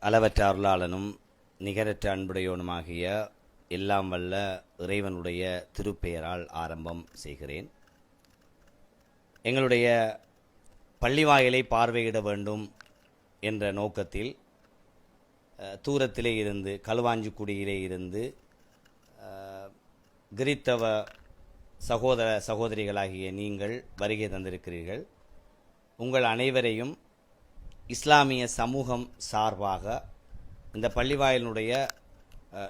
அளவற்ற அருளாளனும் நிகரற்ற அன்புடையோனுமாகிய எல்லாம் வல்ல இறைவனுடைய திருப்பெயரால் ஆரம்பம் செய்கிறேன். எங்களுடைய பள்ளிவாயலை பார்வையிட வேண்டும் என்ற நோக்கத்தில் தூரத்திலே இருந்து களுவாஞ்சிக்குடியிலே இருந்து கிரித்தவ கிறித்தவ சகோதர சகோதரிகளாகிய நீங்கள் வருகை தந்திருக்கிறீர்கள். உங்கள் அனைவரையும் இஸ்லாமிய சமூகம் சார்பாக இந்த பள்ளிவாயலினுடைய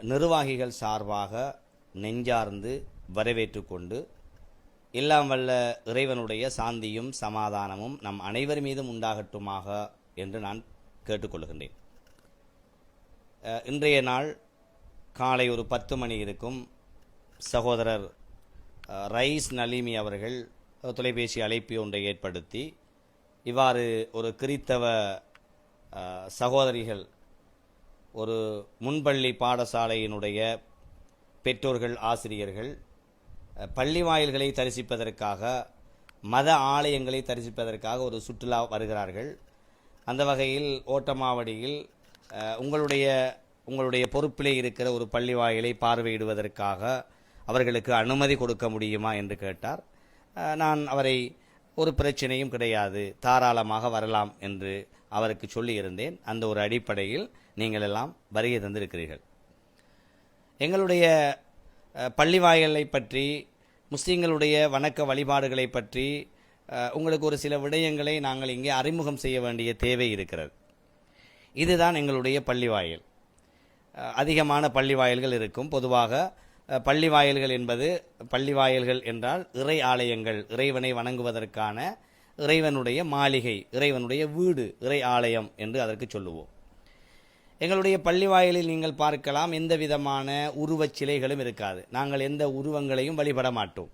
நிர்வாகிகள் சார்பாக நெஞ்சார்ந்து வரவேற்று கொண்டு எல்லாம் வல்ல இறைவனுடைய சாந்தியும் சமாதானமும் நம் அனைவர் மீதும் உண்டாகட்டுமாக என்று நான் கேட்டுக்கொள்கின்றேன் இன்றைய நாள் காலை ஒரு பத்து மணி இருக்கும். சகோதரர் ரைஸ் நலிமி அவர்கள் தொலைபேசி அழைப்பு ஒன்றை ஏற்படுத்தி இவ்வாறு ஒரு கிறித்தவ சகோதரிகள் ஒரு முன்பள்ளி பாடசாலையினுடைய பெற்றோர்கள் ஆசிரியர்கள் பள்ளி வாயில்களை தரிசிப்பதற்காக மத ஆலயங்களை தரிசிப்பதற்காக ஒரு சுற்றுலா வருகிறார்கள். அந்த வகையில் ஓட்டமாவடியில் உங்களுடைய உங்களுடைய பொறுப்பிலே இருக்கிற ஒரு பள்ளி வாயிலை பார்வையிடுவதற்காக அவர்களுக்கு அனுமதி கொடுக்க முடியுமா என்று கேட்டார். நான் அவரை ஒரு பிரச்சனையும் கிடையாது. தாராளமாக வரலாம் என்று அவருக்கு சொல்லியிருந்தேன். அந்த ஒரு அடிப்படையில் நீங்கள் எல்லாம் வருகை தந்திருக்கிறீர்கள். எங்களுடைய பள்ளி வாயலை பற்றி முஸ்லீம்களுடைய வணக்க வழிபாடுகளை பற்றி உங்களுக்கு ஒரு சில விடயங்களை நாங்கள் இங்கே அறிமுகம் செய்ய வேண்டிய தேவை இருக்கிறது. இதுதான் எங்களுடைய பள்ளி வாயில். அதிகமான பள்ளி வாயில்கள் இருக்கும். பொதுவாக பள்ளி வாயில்கள் என்பது பள்ளி வாயில்கள் என்றால் இறை ஆலயங்கள் இறைவனை வணங்குவதற்கான இறைவனுடைய மாளிகை இறைவனுடைய வீடு இறை ஆலயம் என்று அதற்கு சொல்லுவோம். எங்களுடைய பள்ளி வாயிலில் நீங்கள் பார்க்கலாம் எந்த விதமான உருவச் சிலைகளும் இருக்காது. நாங்கள் எந்த உருவங்களையும் வழிபட மாட்டோம்.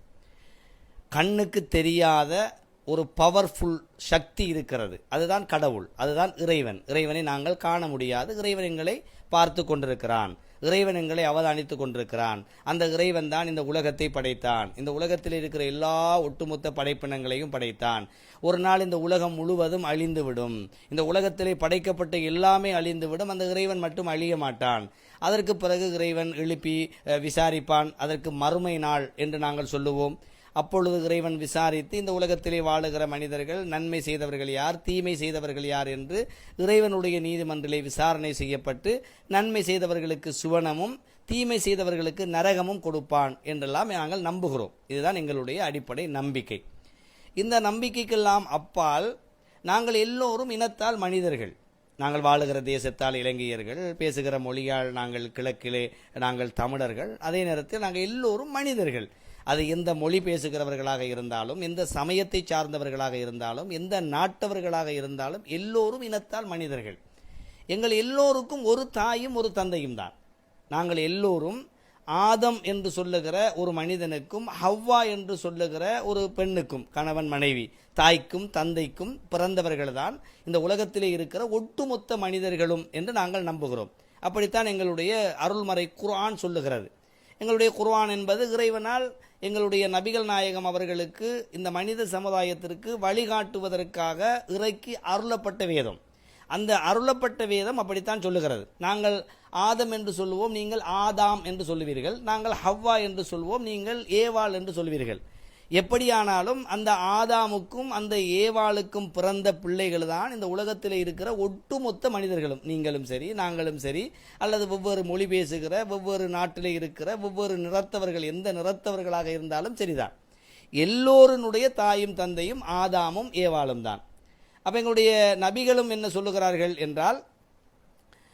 கண்ணுக்கு தெரியாத ஒரு பவர்ஃபுல் சக்தி இருக்கிறது. அதுதான் கடவுள் அதுதான் இறைவன். இறைவனை நாங்கள் காண முடியாது. இறைவன் எங்களை பார்த்து கொண்டிருக்கிறான். இறைவன் எங்களை அவதானித்துக் கொண்டிருக்கிறான். அந்த இறைவன் தான் இந்த உலகத்தை படைத்தான். இந்த உலகத்தில் இருக்கிற எல்லா ஒட்டுமொத்த படைப்பினங்களையும் படைத்தான். ஒரு நாள் இந்த உலகம் முழுவதும் அழிந்துவிடும். இந்த உலகத்திலே படைக்கப்பட்ட எல்லாமே அழிந்துவிடும். அந்த இறைவன் மட்டும் அழிய மாட்டான். அதற்கு பிறகு இறைவன் எழுப்பி விசாரிப்பான். அதற்கு மறுமை நாள் என்று நாங்கள் சொல்லுவோம். அப்பொழுது இறைவன் விசாரித்து இந்த உலகத்திலே வாழுகிற மனிதர்கள் நன்மை செய்தவர்கள் யார் தீமை செய்தவர்கள் யார் என்று இறைவனுடைய நீதிமன்றிலே விசாரணை செய்யப்பட்டு நன்மை செய்தவர்களுக்கு சுவனமும் தீமை செய்தவர்களுக்கு நரகமும் கொடுப்பான் என்றெல்லாம் நாங்கள் நம்புகிறோம். இதுதான் எங்களுடைய அடிப்படை நம்பிக்கை. இந்த நம்பிக்கைக்கெல்லாம் அப்பால் நாங்கள் எல்லோரும் இனத்தால் மனிதர்கள். நாங்கள் வாழுகிற தேசத்தால் இலங்கையர்கள் பேசுகிற மொழியால் நாங்கள் கிழக்கிலே நாங்கள் தமிழர்கள் அதே நேரத்தில் நாங்கள் எல்லோரும் மனிதர்கள். அது எந்த மொழி பேசுகிறவர்களாக இருந்தாலும் எந்த சமயத்தை சார்ந்தவர்களாக இருந்தாலும் எந்த நாட்டவர்களாக இருந்தாலும் எல்லோரும் இனத்தால் மனிதர்கள். எங்கள் எல்லோருக்கும் ஒரு தாயும் ஒரு தந்தையும் தான். நாங்கள் எல்லோரும் ஆதம் என்று சொல்லுகிற ஒரு மனிதனுக்கும் ஹவ்வா என்று சொல்லுகிற ஒரு பெண்ணுக்கும் கணவன் மனைவி தாய்க்கும் தந்தைக்கும் பிறந்தவர்கள் தான் இந்த உலகத்திலே இருக்கிற ஒட்டுமொத்த மனிதர்களும் என்று நாங்கள் நம்புகிறோம். அப்படித்தான் எங்களுடைய அருள்மறை குர்ஆன் சொல்லுகிறது. எங்களுடைய குர்ஆன் என்பது இறைவனால் எங்களுடைய நபிகள் நாயகம் அவர்களுக்கு இந்த மனித சமுதாயத்திற்கு வழிகாட்டுவதற்காக இறக்கி அருளப்பட்ட வேதம். அந்த அருளப்பட்ட வேதம் அப்படித்தான் சொல்லுகிறது. நாங்கள் ஆதம் என்று சொல்லுவோம் நீங்கள் ஆதாம் என்று சொல்லுவீர்கள். நாங்கள் ஹவ்வா என்று சொல்வோம் நீங்கள் ஏவாள் என்று சொல்வீர்கள். எப்படியானாலும் அந்த ஆதாமுக்கும் அந்த ஏவாளுக்கும் பிறந்த பிள்ளைகள் தான் இந்த உலகத்தில் இருக்கிற ஒட்டுமொத்த மனிதர்களும். நீங்களும் சரி நாங்களும் சரி அல்லது ஒவ்வொரு மொழி பேசுகிற ஒவ்வொரு நாட்டில் இருக்கிற ஒவ்வொரு நிறத்தவர்கள் எந்த நிறத்தவர்களாக இருந்தாலும் சரிதான். எல்லோருனுடைய தாயும் தந்தையும் ஆதாமும் ஏவாளும் தான் அப்போ எங்களுடைய நபிகளும் என்ன சொல்லுகிறார்கள் என்றால்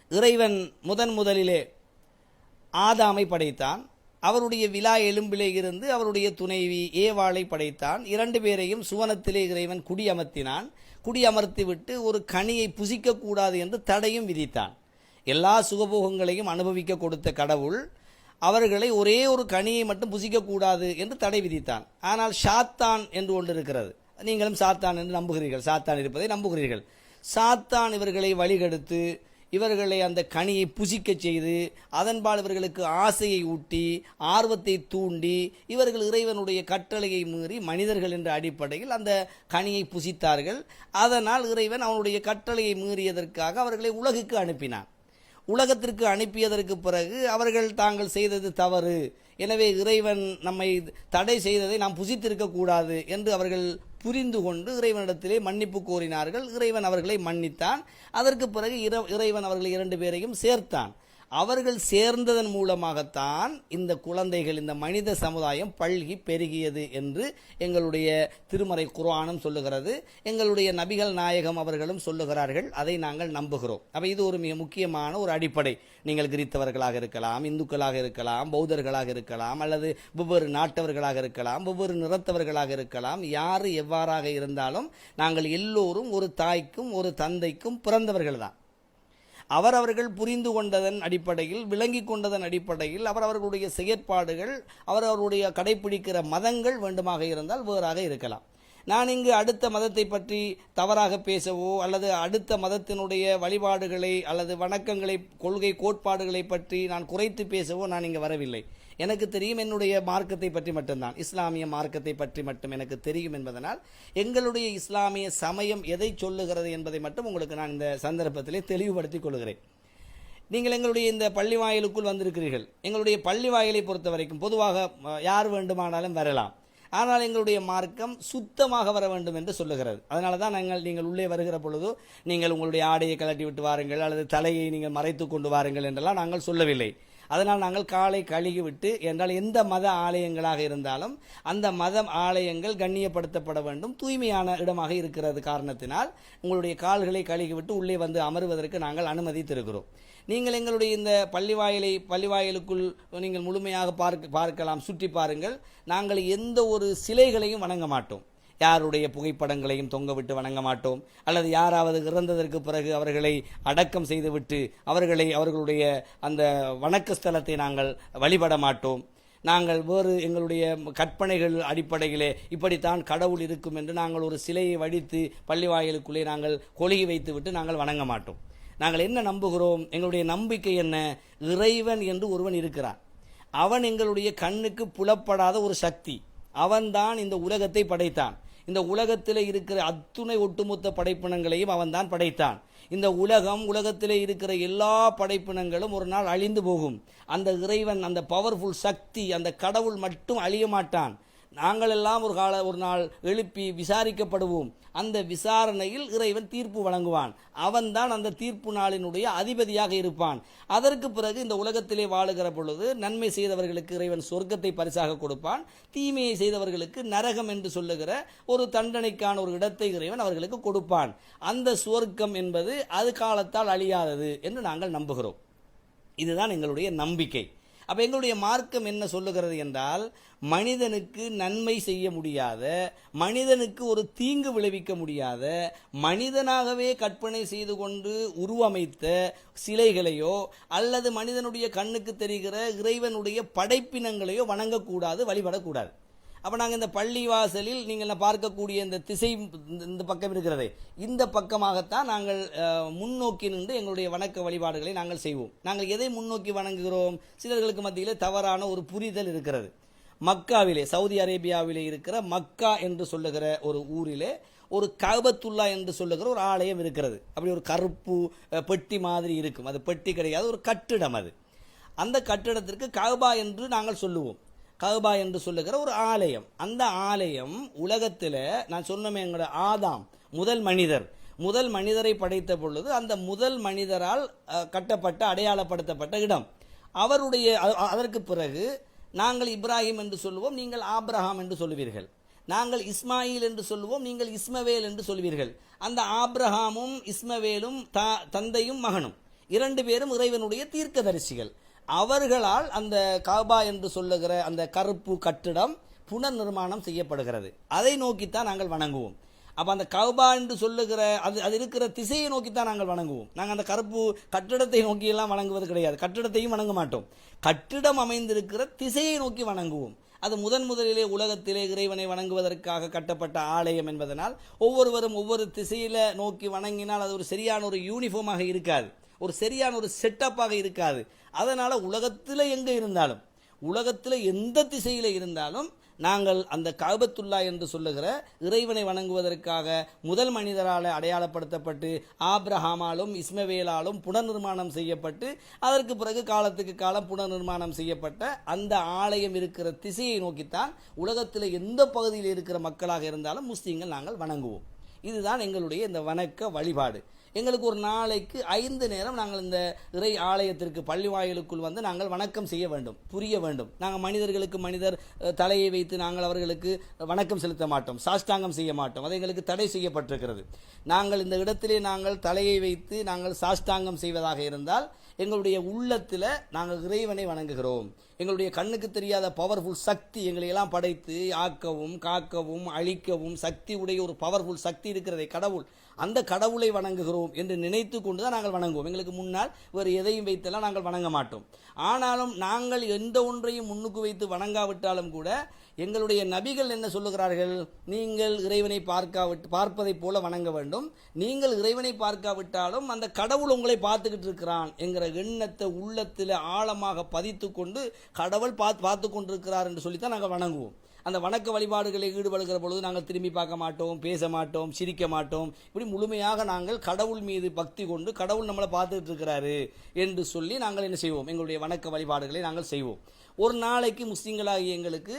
இறைவன் முதன் முதலிலே ஆதாமை படைத்தான். அவருடைய விழா எலும்பிலே இருந்து அவருடைய துணைவி ஏவாளை படைத்தான். இரண்டு பேரையும் சுவனத்திலே இறைவன் குடியமர்த்தினான் குடியமர்த்தி விட்டு ஒரு கனியை புசிக்கக்கூடாது என்று தடையும் விதித்தான். எல்லா சுகபோகங்களையும் அனுபவிக்க கொடுத்த கடவுள் அவர்களை ஒரே ஒரு கனியை மட்டும் புசிக்கக்கூடாது என்று தடை விதித்தான். ஆனால் சாத்தான் என்று ஒன்று இருக்கிறது. நீங்களும் சாத்தான் என்று நம்புகிறீர்கள். சாத்தான் இருப்பதை நம்புகிறீர்கள். சாத்தான் இவர்களை வழிகெடுத்து இவர்களை அந்த கனியை புசிக்கச் செய்து அதன்பால் இவர்களுக்கு ஆசையை ஊட்டி ஆர்வத்தை தூண்டி இவர்கள் இறைவனுடைய கட்டளையை மீறி மனிதர்கள் என்ற அடிப்படையில் அந்த கனியை புசித்தார்கள். அதனால் இறைவன் அவனுடைய கட்டளையை மீறியதற்காக அவர்களை உலகுக்கு அனுப்பினான். உலகத்திற்கு அனுப்பியதற்கு பிறகு அவர்கள் தாங்கள் செய்தது தவறு. எனவே இறைவன் நம்மை தடை செய்ததை நாம் புசித்திருக்கக்கூடாது என்று அவர்கள் புரிந்து கொண்டு இறைவனிடத்திலே மன்னிப்பு கோரினார்கள். இறைவன் அவர்களை மன்னித்தான். அதற்கு பிறகு இறைவன் அவர்களை இரண்டு பேரையும் சேர்த்தான். அவர்கள் சேர்ந்ததன் மூலமாகத்தான் இந்த குழந்தைகள் இந்த மனித சமுதாயம் பல்கி பெருகியது என்று எங்களுடைய திருமறை குர்ஆனும் சொல்லுகிறது. எங்களுடைய நபிகள் நாயகம் அவர்களும் சொல்லுகிறார்கள். அதை நாங்கள் நம்புகிறோம். அப்போ இது ஒரு மிக முக்கியமான ஒரு அடிப்படை. நீங்கள் கிறித்தவர்களாக இருக்கலாம் இந்துக்களாக இருக்கலாம் பௌத்தர்களாக இருக்கலாம் அல்லது வெவ்வேறு நாட்டவர்களாக இருக்கலாம் வெவ்வேறு நிறத்தவர்களாக இருக்கலாம். யார் எவ்வாறாக இருந்தாலும் நாங்கள் எல்லோரும் ஒரு தாய்க்கும் ஒரு தந்தைக்கும் பிறந்தவர்கள் தான் அவரவர்கள் புரிந்து கொண்டதன் அடிப்படையில் விளங்கி கொண்டதன் அடிப்படையில் அவரவர்களுடைய செயற்பாடுகள் அவரவர்களுடைய கடைப்பிடிக்கிற மதங்கள் வேண்டுமாக இருந்தால் வேறாக இருக்கலாம். நான் இங்கு அடுத்த மதத்தை பற்றி தவறாக பேசவோ அல்லது அடுத்த மதத்தினுடைய வழிபாடுகளை அல்லது வணக்கங்களை கொள்கை கோட்பாடுகளை பற்றி நான் குறைத்து பேசவோ நான் இங்கு வரவில்லை. எனக்கு தெரியும் என்னுடைய மார்க்கத்தை பற்றி மட்டும்தான். இஸ்லாமிய மார்க்கத்தை பற்றி மட்டும் எனக்கு தெரியும் என்பதனால் எங்களுடைய இஸ்லாமிய சமயம் எதை சொல்லுகிறது என்பதை மட்டும் உங்களுக்கு நான் இந்த சந்தர்ப்பத்திலே தெளிவுபடுத்திக் கொள்கிறேன். நீங்கள் எங்களுடைய இந்த பள்ளி வாயிலுக்குள் வந்திருக்கிறீர்கள். எங்களுடைய பள்ளி வாயிலை பொறுத்த வரைக்கும் பொதுவாக யார் வேண்டுமானாலும் வரலாம். ஆனால் எங்களுடைய மார்க்கம் சுத்தமாக வர வேண்டும் என்று சொல்லுகிறது. அதனால தான் நாங்கள் நீங்கள் உள்ளே வருகிற பொழுது நீங்கள் உங்களுடைய ஆடையை கழட்டி விட்டு வாருங்கள் அல்லது தலையை நீங்கள் மறைத்து கொண்டு வாருங்கள் என்றெல்லாம் நாங்கள் சொல்லவில்லை. அதனால் நாங்கள் காலை கழுகி விட்டு என்றால் எந்த மத ஆலயங்களாக இருந்தாலும் அந்த மத ஆலயங்கள் கண்ணியப்படுத்தப்பட வேண்டும். தூய்மையான இடமாக இருக்கிறது காரணத்தினால் உங்களுடைய கால்களை கழுகி விட்டு உள்ளே வந்து அமருவதற்கு நாங்கள் அனுமதித்திருக்கிறோம். நீங்கள் எங்களுடைய இந்த பள்ளிவாயிலை பள்ளிவாயிலுக்குள் நீங்கள் முழுமையாக பார்க்க பார்க்கலாம் சுற்றி பாருங்கள். நாங்கள் எந்த ஒரு சிலைகளையும் வணங்க மாட்டோம். யாருடைய புகைப்படங்களையும் தொங்கவிட்டு வணங்க மாட்டோம். அல்லது யாராவது இறந்ததற்கு பிறகு அவர்களை அடக்கம் செய்துவிட்டு அவர்களை அவர்களுடைய அந்த வணக்க ஸ்தலத்தை நாங்கள் வழிபட மாட்டோம். நாங்கள் வேறு எங்களுடைய கற்பனைகள் அடிப்படையிலே இப்படித்தான் கடவுள் இருக்கும் என்று நாங்கள் ஒரு சிலையை வடித்து பள்ளிவாயலுக்குள்ளே நாங்கள் கொழுகி வைத்துவிட்டு நாங்கள் வணங்க மாட்டோம். நாங்கள் என்ன நம்புகிறோம்? எங்களுடைய நம்பிக்கை என்ன? இறைவன் என்று ஒருவன் இருக்கிறான். அவன் எங்களுடைய கண்ணுக்கு புலப்படாத ஒரு சக்தி. அவன்தான் இந்த உலகத்தை படைத்தான். இந்த உலகத்தில் இருக்கிற அத்துணை ஒட்டுமொத்த படைப்பினங்களையும் அவன் தான் படைத்தான். இந்த உலகம் உலகத்தில் இருக்கிற எல்லா படைப்பினங்களும் ஒரு நாள் அழிந்து போகும். அந்த இறைவன் அந்த பவர்ஃபுல் சக்தி அந்த கடவுள் மட்டும் அழிய மாட்டான். நாங்கள் எல்லாம் ஒரு கால ஒரு நாள் எழுப்பி விசாரிக்கப்படுவோம். அந்த விசாரணையில் இறைவன் தீர்ப்பு வழங்குவான். அவன்தான் அந்த தீர்ப்பு நாளினுடைய அதிபதியாக இருப்பான். அதற்கு பிறகு இந்த உலகத்திலே வாழுகிற பொழுது நன்மை செய்தவர்களுக்கு இறைவன் சொர்க்கத்தை பரிசாக கொடுப்பான். தீமையை செய்தவர்களுக்கு நரகம் என்று சொல்லுகிற ஒரு தண்டனைக்கான ஒரு இடத்தை இறைவன் அவர்களுக்கு கொடுப்பான். அந்த சுவர்க்கம் என்பது அது காலத்தால் அழியாதது என்று நாங்கள் நம்புகிறோம். இதுதான் எங்களுடைய நம்பிக்கை. அப்போ எங்களுடைய மார்க்கம் என்ன சொல்லுகிறது என்றால் மனிதனுக்கு நன்மை செய்ய முடியாத மனிதனுக்கு ஒரு தீங்கு விளைவிக்க முடியாத மனிதனாகவே கற்பனை செய்து கொண்டு உருவமைத்த சிலைகளையோ அல்லது மனிதனுடைய கண்ணுக்கு தெரிகிற இறைவனுடைய படைப்பினங்களையோ வணங்கக்கூடாது வழிபடக்கூடாது. அப்போ நாங்கள் இந்த பள்ளி வாசலில் நீங்கள் பார்க்கக்கூடிய இந்த திசை இந்த- இந்த பக்கம் இருக்கிறது. இந்த பக்கமாகத்தான் நாங்கள் முன்னோக்கி நின்று எங்களுடைய வணக்க வழிபாடுகளை நாங்கள் செய்வோம். நாங்கள் எதை முன்னோக்கி வணங்குகிறோம்? சிலர்களுக்கு மத்தியில் தவறான ஒரு புரிதல் இருக்கிறது. மக்காவிலே சவுதி அரேபியாவிலே இருக்கிற மக்கா என்று சொல்லுகிற ஒரு ஊரிலே ஒரு கபத்துல்லா என்று சொல்லுகிற ஒரு ஆலயம் இருக்கிறது. அப்படி ஒரு கருப்பு பெட்டி மாதிரி இருக்கும். அது பெட்டி கிடையாது ஒரு கட்டிடம் அது. அந்த கட்டிடத்திற்கு கபா என்று நாங்கள் சொல்லுவோம். கவுபா என்று சொல்லுகிற ஒரு ஆலயம். அந்த ஆலயம் உலகத்தில் நான் சொன்னமே எங்களோட ஆதாம் முதல் மனிதர். முதல் மனிதரை படைத்த பொழுது அந்த முதல் மனிதரால் கட்டப்பட்ட அடையாளப்படுத்தப்பட்ட இடம். அவருடைய அதற்கு பிறகு நாங்கள் இப்ராஹிம் என்று சொல்லுவோம் நீங்கள் ஆப்ரஹாம் என்று சொல்லுவீர்கள். நாங்கள் இஸ்மாயில் என்று சொல்லுவோம் நீங்கள் இஸ்மவேல் என்று சொல்வீர்கள் அந்த ஆப்ரஹாமும் இஸ்மவேலும் தா- தந்தையும் மகனும். இரண்டு பேரும் இறைவனுடைய தீர்க்கதரிசிகள். அவர்களால் அந்த காபா என்று சொல்லுகிற அந்த கருப்பு கட்டிடம் புனர் நிர்மாணம் செய்யப்படுகிறது. அதை நோக்கித்தான் நாங்கள் வணங்குவோம். அப்போ அந்த கவுபா என்று சொல்லுகிற அது அது இருக்கிற திசையை நோக்கித்தான் நாங்கள் வணங்குவோம். நாங்கள் அந்த கருப்பு கட்டிடத்தை நோக்கியெல்லாம் வணங்குவது கிடையாது. கட்டிடத்தையும் வணங்க மாட்டோம். கட்டிடம் அமைந்திருக்கிற திசையை நோக்கி வணங்குவோம். அது முதன் முதலிலே உலகத்திலே இறைவனை வணங்குவதற்காக கட்டப்பட்ட ஆலயம் என்பதனால் ஒவ்வொருவரும் ஒவ்வொரு திசையில் நோக்கி வணங்கினால் அது ஒரு சரியான ஒரு யூனிஃபார்மாக இருக்காது. ஒரு சரியான ஒரு செட்டப்பாக இருக்காது. அதனால் உலகத்தில் எங்கே இருந்தாலும் உலகத்தில் எந்த திசையில் இருந்தாலும் நாங்கள் அந்த காபத்துல்லா என்று சொல்லுகிற இறைவனை வணங்குவதற்காக முதல் மனிதரால் அடையாளப்படுத்தப்பட்டு ஆப்ரஹாமாலும் இஸ்மவேலாலும் புனர்நிர்மாணம் செய்யப்பட்டு அதற்கு பிறகு காலத்துக்கு காலம் புனர்நிர்மாணம் செய்யப்பட்ட அந்த ஆலயம் இருக்கிற திசையை நோக்கித்தான் உலகத்தில் எந்த பகுதியில் இருக்கிற மக்களாக இருந்தாலும் முஸ்லீம்கள் நாங்கள் வணங்குவோம். இதுதான் எங்களுடைய இந்த வணக்க வழிபாடு. எங்களுக்கு ஒரு நாளைக்கு ஐந்து நேரம் நாங்கள் இந்த இறை ஆலயத்திற்கு பள்ளி வாயிலுக்குள் வந்து நாங்கள் வணக்கம் செய்ய வேண்டும் புரிய வேண்டும். நாங்கள் மனிதர்களுக்கு மனிதர் தலையை வைத்து நாங்கள் அவர்களுக்கு வணக்கம் செலுத்த மாட்டோம் சாஷ்டாங்கம் செய்ய மாட்டோம். அது எங்களுக்கு தடை செய்யப்பட்டிருக்கிறது. நாங்கள் இந்த இடத்திலே நாங்கள் தலையை வைத்து நாங்கள் சாஷ்டாங்கம் செய்வதாக இருந்தால் எங்களுடைய உள்ளத்தில் நாங்கள் இறைவனை வணங்குகிறோம். எங்களுடைய கண்ணுக்கு தெரியாத பவர்ஃபுல் சக்தி எங்களை எல்லாம் படைத்து ஆக்கவும் காக்கவும் அழிக்கவும் சக்தி உடைய ஒரு பவர்ஃபுல் சக்தி இருக்கிறதே கடவுள். அந்த கடவுளை வணங்குகிறோம் என்று நினைத்து கொண்டு தான் நாங்கள் வணங்குவோம். எங்களுக்கு முன்னால் வேறு எதையும் வைத்தெல்லாம் நாங்கள் வணங்க மாட்டோம். ஆனாலும் நாங்கள் எந்த ஒன்றையும் முன்னுக்கு வைத்து வணங்காவிட்டாலும் கூட எங்களுடைய நபிகள் என்ன சொல்லுகிறார்கள்? நீங்கள் இறைவனை பார்க்காவிட்டு பார்ப்பதைப் போல வணங்க வேண்டும். நீங்கள் இறைவனை பார்க்காவிட்டாலும் அந்த கடவுள் உங்களை பார்த்துக்கிட்டு இருக்கிறான் என்கிற எண்ணத்தை உள்ளத்தில் ஆழமாக பதித்து கொண்டு கடவுள் பார்த்து பார்த்து கொண்டிருக்கிறார் என்று சொல்லித்தான் நாங்கள் வணங்குவோம். அந்த வணக்க வழிபாடுகளில் ஈடுபடுகிற பொழுது நாங்கள் திரும்பி பார்க்க மாட்டோம் பேச மாட்டோம் சிரிக்க மாட்டோம். இப்படி முழுமையாக நாங்கள் கடவுள் மீது பக்தி கொண்டு கடவுள் நம்மளை பார்த்துட்டு இருக்கிறாரு என்று சொல்லி நாங்கள் என்ன செய்வோம்? எங்களுடைய வணக்க வழிபாடுகளை நாங்கள் செய்வோம். ஒரு நாளைக்கு முஸ்லீம்களாகி எங்களுக்கு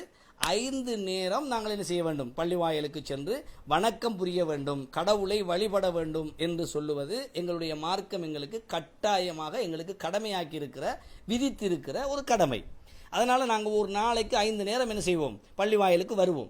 ஐந்து நேரம் நாங்கள் என்ன செய்ய வேண்டும்? பள்ளிவாயலுக்கு சென்று வணக்கம் புரிய வேண்டும் கடவுளை வழிபட வேண்டும் என்று சொல்லுவது எங்களுடைய மார்க்கம் எங்களுக்கு கட்டாயமாக எங்களுக்கு கடமையாக்கி இருக்கிற விதித்திருக்கிற ஒரு கடமை. அதனால் நாங்கள் ஒரு நாளைக்கு ஐந்து நேரம் என்ன செய்வோம்? பள்ளி வாயிலுக்கு வருவோம்.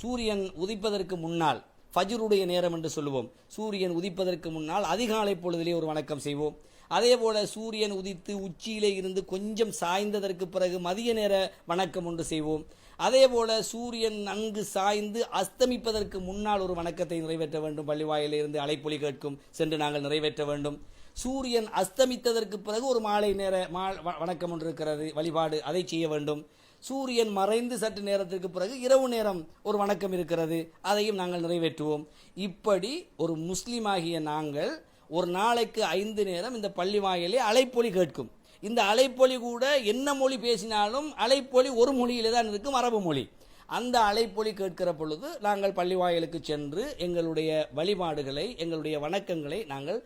சூரியன் உதிப்பதற்கு முன்னால் ஃபஜ்ருடைய நேரம் என்று சொல்லுவோம். சூரியன் உதிப்பதற்கு முன்னால் அதிகாலை பொழுதிலே ஒரு வணக்கம் செய்வோம். அதே போல் சூரியன் உதித்து உச்சியிலே இருந்து கொஞ்சம் சாய்ந்ததற்கு பிறகு மதிய நேர வணக்கம் ஒன்று செய்வோம். அதே போல் சூரியன் நன்கு சாய்ந்து அஸ்தமிப்பதற்கு முன்னால் ஒரு வணக்கத்தை நிறைவேற்ற வேண்டும். பள்ளிவாயிலிருந்து அலைப்பொலி கேட்கும் சென்று நாங்கள் நிறைவேற்ற வேண்டும். சூரியன் அஸ்தமித்ததற்கு பிறகு ஒரு மாலை நேர மா வ- வணக்கம் ஒன்று இருக்கிறது வழிபாடு அதை செய்ய வேண்டும். சூரியன் மறைந்து சற்று நேரத்திற்கு பிறகு இரவு நேரம் ஒரு வணக்கம் இருக்கிறது அதையும் நாங்கள் நிறைவேற்றுவோம். இப்படி ஒரு முஸ்லீமாகிய நாங்கள் ஒரு நாளைக்கு ஐந்து நேரம் இந்த பள்ளி வாயிலே அலைப்பொலி கேட்கும். இந்த அலைப்பொலி கூட என்ன மொழி பேசினாலும் அலைப்பொலி ஒரு மொழியிலே தான் இருக்கும் அரபு மொழி. அந்த அலைப்பொலி கேட்கிற பொழுது நாங்கள் பள்ளி வாயிலுக்கு சென்று எங்களுடைய வழிபாடுகளை எங்களுடைய வணக்கங்களை நாங்கள்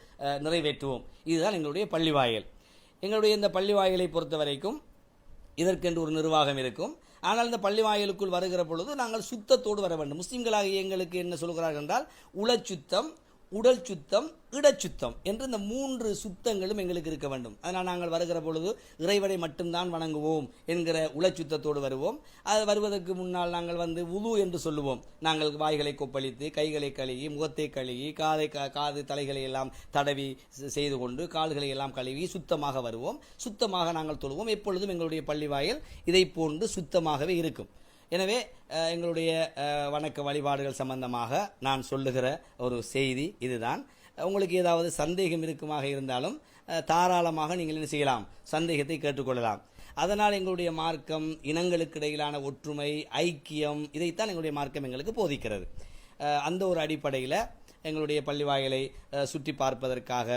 நிறைவேற்றுவோம். இதுதான் எங்களுடைய பள்ளி வாயில். எங்களுடைய இந்த பள்ளி வாயிலை பொறுத்த வரைக்கும் இதற்கென்று ஒரு நிர்வாகம் இருக்கும். ஆனால் இந்த பள்ளி வாயிலுக்குள் வருகிற பொழுது நாங்கள் சுத்தத்தோடு வர வேண்டும். முஸ்லீம்களாக எங்களுக்கு என்ன சொல்கிறார்கள் என்றால் உளச்சுத்தம் உடல் சுத்தம் இடச்சுத்தம் என்று இந்த மூன்று சுத்தங்களும் எங்களுக்கு இருக்க வேண்டும். அதனால் நாங்கள் வருகிற பொழுது இறைவனை மட்டும்தான் வணங்குவோம் என்கிற உளச்சுத்தத்தோடு வருவோம். அது வருவதற்கு முன்னால் நாங்கள் வந்து உது என்று சொல்லுவோம். நாங்கள் வாய்களை கொப்பளித்து கைகளை கழுவி முகத்தை கழுவி காதை கா- காது தலைகளை எல்லாம் தடவி செய்து கொண்டு கால்களை எல்லாம் கழுவி சுத்தமாக வருவோம். சுத்தமாக நாங்கள் தொழுவோம். எப்பொழுதும் எங்களுடைய பள்ளி வாயில் இதை போன்று சுத்தமாகவே இருக்கும். எனவே எங்களுடைய வணக்க வழிபாடுகள் சம்பந்தமாக நான் சொல்லுகிற ஒரு செய்தி இதுதான். உங்களுக்கு ஏதாவது சந்தேகம் இருக்குமாக இருந்தாலும் தாராளமாக நீங்கள் என்ன செய்யலாம் சந்தேகத்தை கேட்டுக்கொள்ளலாம். அதனால் எங்களுடைய மார்க்கம் இனங்களுக்கு இடையிலான ஒற்றுமை ஐக்கியம் இதைத்தான் எங்களுடைய மார்க்கம் எங்களுக்கு போதிக்கிறது. அந்த ஒரு அடிப்படையில் எங்களுடைய பள்ளி வாயிலை சுற்றி பார்ப்பதற்காக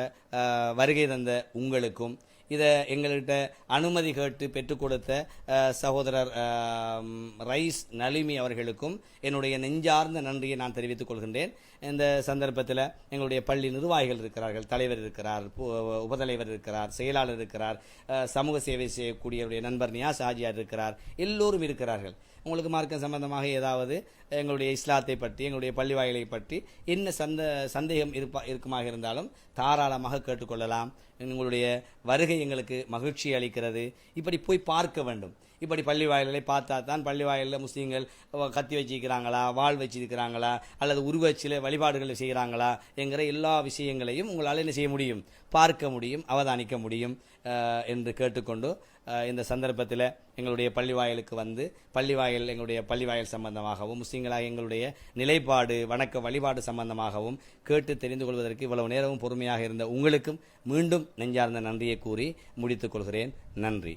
வருகை தந்த உங்களுக்கும் இதை எங்கள்கிட்ட அனுமதி கேட்டு பெற்றுக் கொடுத்த சகோதரர் ரைஸ் நளிமி அவர்களுக்கும் என்னுடைய நெஞ்சார்ந்த நன்றியை நான் தெரிவித்துக் கொள்கின்றேன். இந்த சந்தர்ப்பத்தில் எங்களுடைய பள்ளி நிர்வாகிகள் இருக்கிறார்கள் தலைவர் இருக்கிறார் உபதலைவர் இருக்கிறார் செயலாளர் இருக்கிறார் சமூக சேவை செய்யக்கூடியவருடைய நண்பர் நியாஸ் ஆஜியார் இருக்கிறார். எல்லோரும் இருக்கிறார்கள். உங்களுக்கு மார்க்கம் சம்பந்தமாக ஏதாவது எங்களுடைய இஸ்லாத்தை பற்றி எங்களுடைய பள்ளி வாயிலை பற்றி என்ன சந்த சந்தேகம் இருப்பா இருக்குமாக இருந்தாலும் தாராளமாக கேட்டுக்கொள்ளலாம். உங்களுடைய வருகை எங்களுக்கு மகிழ்ச்சி அளிக்கிறது. இப்படி போய் பார்க்க வேண்டும். இப்படி பள்ளி வாயில்களை பார்த்தா தான் பள்ளி வாயிலில் முஸ்லீம்கள் கத்தி வச்சிருக்கிறாங்களா வாழ் வச்சிருக்கிறாங்களா அல்லது உருவச்சில வழிபாடுகளை செய்கிறாங்களா என்கிற எல்லா விஷயங்களையும் உங்களால் என்ன செய்ய முடியும்? பார்க்க முடியும் அவதானிக்க முடியும் என்று கேட்டுக்கொண்டு இந்த சந்தர்ப்பத்தில் எங்களுடைய பள்ளிவாயலுக்கு வந்து பள்ளிவாயல் எங்களுடைய பள்ளிவாயல் சம்பந்தமாகவும் முஸ்லீம்களாக எங்களுடைய நிலைப்பாடு வணக்க வழிபாடு சம்பந்தமாகவும் கேட்டு தெரிந்து கொள்வதற்கு இவ்வளவு நேரமும் பொறுமையாக இருந்த உங்களுக்கும் மீண்டும் நெஞ்சார்ந்த நன்றியை கூறி முடித்துக் கொள்கிறேன். நன்றி.